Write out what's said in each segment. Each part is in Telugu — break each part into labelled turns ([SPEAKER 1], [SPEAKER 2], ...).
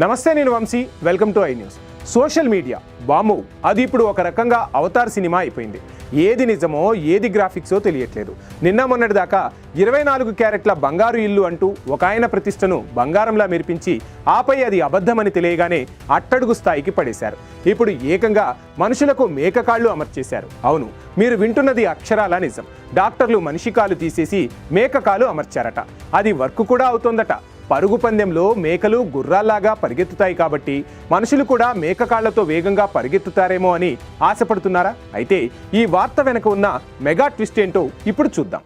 [SPEAKER 1] నమస్తే నేను Vamshi. Welcome to I news. Social media బాము అది ఇప్పుడు ఒక రకంగా అవతార్ సినిమా అయిపోయింది. ఏది నిజమో ఏది గ్రాఫిక్సో తెలియట్లేదు. నిన్న మొన్నటి దాకా ఇరవై నాలుగు క్యారెట్ల బంగారు ఇల్లు అంటూ ఒక ఆయన ప్రతిష్టను బంగారంలా మెరిపించి ఆపై అది అబద్ధమని తెలియగానే అట్టడుగు స్థాయికి పడేశారు. ఇప్పుడు ఏకంగా మనుషులకు మేకకాళ్ళు అమర్చేశారు. అవును మీరు వింటున్నది అక్షరాల నిజం. డాక్టర్లు మనిషి కాలు తీసేసి మేకకాలు అమర్చారట. అది వర్క్ కూడా అవుతోందట. పరుగు పందెంలో మేకలు గుర్రాల్లాగా పరిగెత్తుతాయి కాబట్టి మనుషులు కూడా మేక కాళ్ళతో వేగంగా పరిగెత్తుతారేమో అని ఆశపడుతున్నారా? అయితే ఈ వార్త వెనక ఉన్న మెగా ట్విస్ట్ ఏంటో ఇప్పుడు చూద్దాం.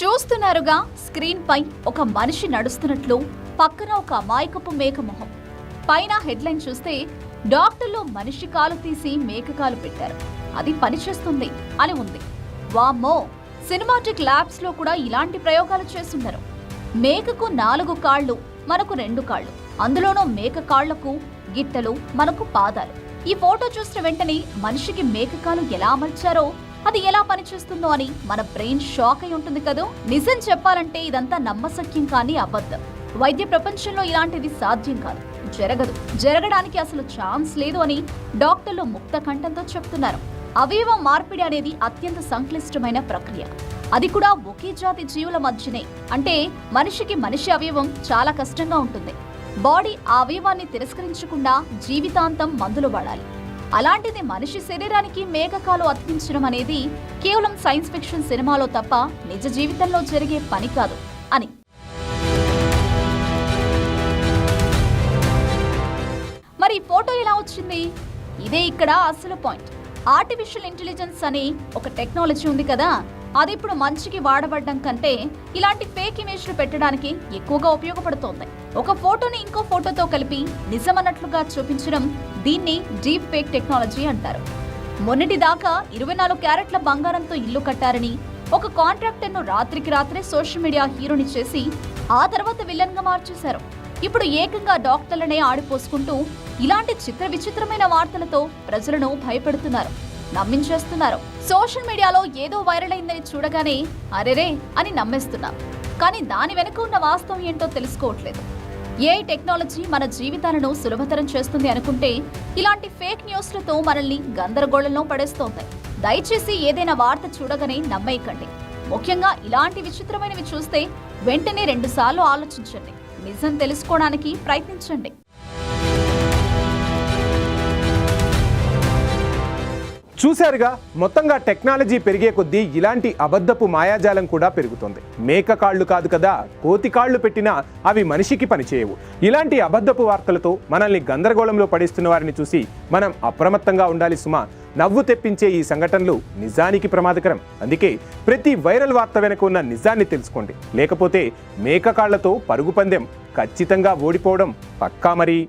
[SPEAKER 2] చూస్తున్నారుగా స్క్రీన్ పై ఒక మనిషి నడుస్తున్నట్లు పక్కన ఒక అమాయకపు మేక మొహం. పైన హెడ్లైన్ చూస్తే డాక్టర్లు మనిషి కాలు తీసి మేక కాలు పెట్టారు. అది పనిచేస్తుంది అని ఉంది. వామ్మో! సినిమాటిక్ ల్యాబ్స్లో కూడా ఇలాంటి ప్రయోగాలు చేస్తున్నారు. మేకకు నాలుగు కాళ్ళు మనకు రెండు కాళ్ళు. అందులోనూ మేక కాళ్ళకు గిట్టలు మనకు పాదాలు. ఈ ఫోటో చూసిన వెంటనే మనిషికి మేకకాలు ఎలా అమర్చారో అది ఎలా పనిచేస్తుందో అని మన బ్రెయిన్ షాక్ అయి ఉంటుంది కదా? నిజం చెప్పాలంటే ఇదంతా నమ్మసఖ్యం కానీ అబద్ధం. వైద్య ప్రపంచంలో ఇలాంటిది సాధ్యం కాదు. జరగదు. జరగడానికి అసలు ఛాన్స్ లేదు అని డాక్టర్లు ముక్త కంఠంతో చెప్తున్నారు. అవయవ మార్పిడి అనేది అత్యంత సంక్లిష్టమైన ప్రక్రియ. అది కూడా ఒకే జాతి జీవుల మధ్యనే. అంటే మనిషికి మనిషి అవయవం చాలా కష్టంగా ఉంటుంది. బాడీ ఆ అవయవాన్ని తిరస్కరించకుండా జీవితాంతం మందులు వాడాలి. అలాంటిది మనిషి శరీరానికి మేఘకాలు అర్పించడం అనేది కేవలం సైన్స్ ఫిక్షన్ సినిమాలో తప్ప నిజ జీవితంలో జరిగే పని కాదు అని. మరి ఫోటో ఎలా వచ్చింది? ఇదే ఇక్కడ అసలు పాయింట్. ఆర్టిఫిషియల్ ఇంటెలిజెన్స్ అని ఒక టెక్నాలజీ ఉంది కదా అది ఇప్పుడు మంచికి వాడబడ్డం కంటే ఇలాంటి ఫేక్ ఇమేజ్లు పెట్టడానికి ఎక్కువగా ఉపయోగపడుతోంది. ఒక ఫోటోని ఇంకో ఫోటోతో కలిపి నిజమన్నట్లుగా చూపించడం దీన్ని డీప్ ఫేక్ టెక్నాలజీ అంటారు. మొన్నటి దాకా ఇరవై నాలుగు క్యారెట్ల బంగారంతో ఇల్లు కట్టారని ఒక కాంట్రాక్టర్ను రాత్రికి రాత్రే సోషల్ మీడియా హీరోని చేసి ఆ తర్వాత విలన్గా మార్చేశారు. ఇప్పుడు ఏకంగా డాక్టర్లనే ఆడిపోసుకుంటూ ఇలాంటి చిత్ర విచిత్రమైన వార్తలతో ప్రజలను భయపెడుతున్నారు నమ్మించేస్తున్నారు. సోషల్ మీడియాలో ఏదో వైరల్ అయిందని చూడగానే అరెరే అని నమ్మేస్తున్నాం కానీ దాని వెనుక ఉన్న వాస్తవం ఏంటో తెలుసుకోవట్లేదు. ఏ టెక్నాలజీ మన జీవితాలను సులభతరం చేస్తుంది అనుకుంటే ఇలాంటి ఫేక్ న్యూస్లతో మనల్ని గందరగోళంలో పడేస్తోంది. దయచేసి ఏదైనా వార్త చూడగానే నమ్మేయకండి. ముఖ్యంగా ఇలాంటి విచిత్రమైనవి చూస్తే వెంటనే రెండుసార్లు ఆలోచించండి. నిజం తెలుసుకోవడానికి ప్రయత్నించండి.
[SPEAKER 1] చూశారుగా మొత్తంగా టెక్నాలజీ పెరిగే కొద్దీ ఇలాంటి అబద్ధపు మాయాజాలం కూడా పెరుగుతుంది. మేక కాళ్ళు కాదు కదా కోతి కాళ్ళు పెట్టినా అవి మనిషికి పనిచేయవు. ఇలాంటి అబద్ధపు వార్తలతో మనల్ని గందరగోళంలో పడేస్తున్న వారిని చూసి మనం అప్రమత్తంగా ఉండాలి సుమా. నవ్వు తెప్పించే ఈ సంఘటనలు నిజానికి ప్రమాదకరం. అందుకే ప్రతి వైరల్ వార్త వెనుక ఉన్న నిజాన్ని తెలుసుకోండి. లేకపోతే మేక కాళ్ళతో పరుగు పందెం ఖచ్చితంగా ఓడిపోవడం పక్కా మరి?